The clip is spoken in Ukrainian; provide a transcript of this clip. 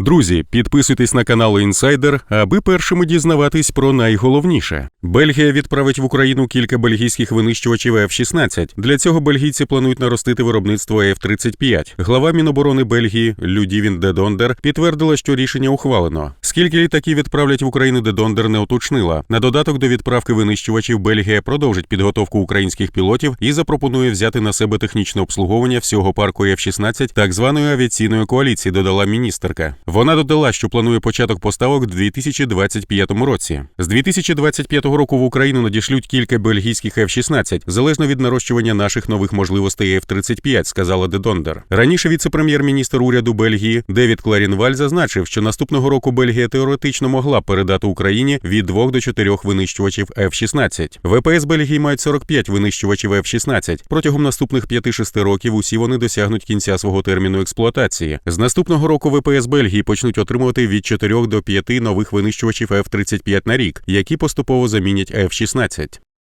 Друзі, підписуйтесь на канал Інсайдер, аби першими дізнаватись про найголовніше. Бельгія відправить в Україну кілька бельгійських винищувачів F-16. Для цього бельгійці планують наростити виробництво F-35. Глава Міноборони Бельгії Людівін де Дондер підтвердила, що рішення ухвалено. Скільки літаків відправлять в Україну, де Дондер не уточнила. На додаток до відправки винищувачів Бельгія продовжить підготовку українських пілотів і запропонує взяти на себе технічне обслуговування всього парку F-16 так званої авіаційної коаліції, додала міністерка. Вона додала, що планує початок поставок у 2025 році. З 2025 року в Україну надішлють кілька бельгійських F-16, залежно від нарощування наших нових можливостей F-35, сказала Дедондер. Раніше віце-прем'єр-міністр уряду Бельгії Девід Кларінваль зазначив, що наступного року Бельгія теоретично могла передати Україні від 2 до 4 винищувачів F-16. ВПС Бельгії мають 45 винищувачів F-16. Протягом наступних 5-6 років усі вони досягнуть кінця свого терміну експлуатації. З наступного року ВПС Бельгії почнуть отримувати від 4 до 5 нових винищувачів F-35 на рік, які поступово замінять F-16.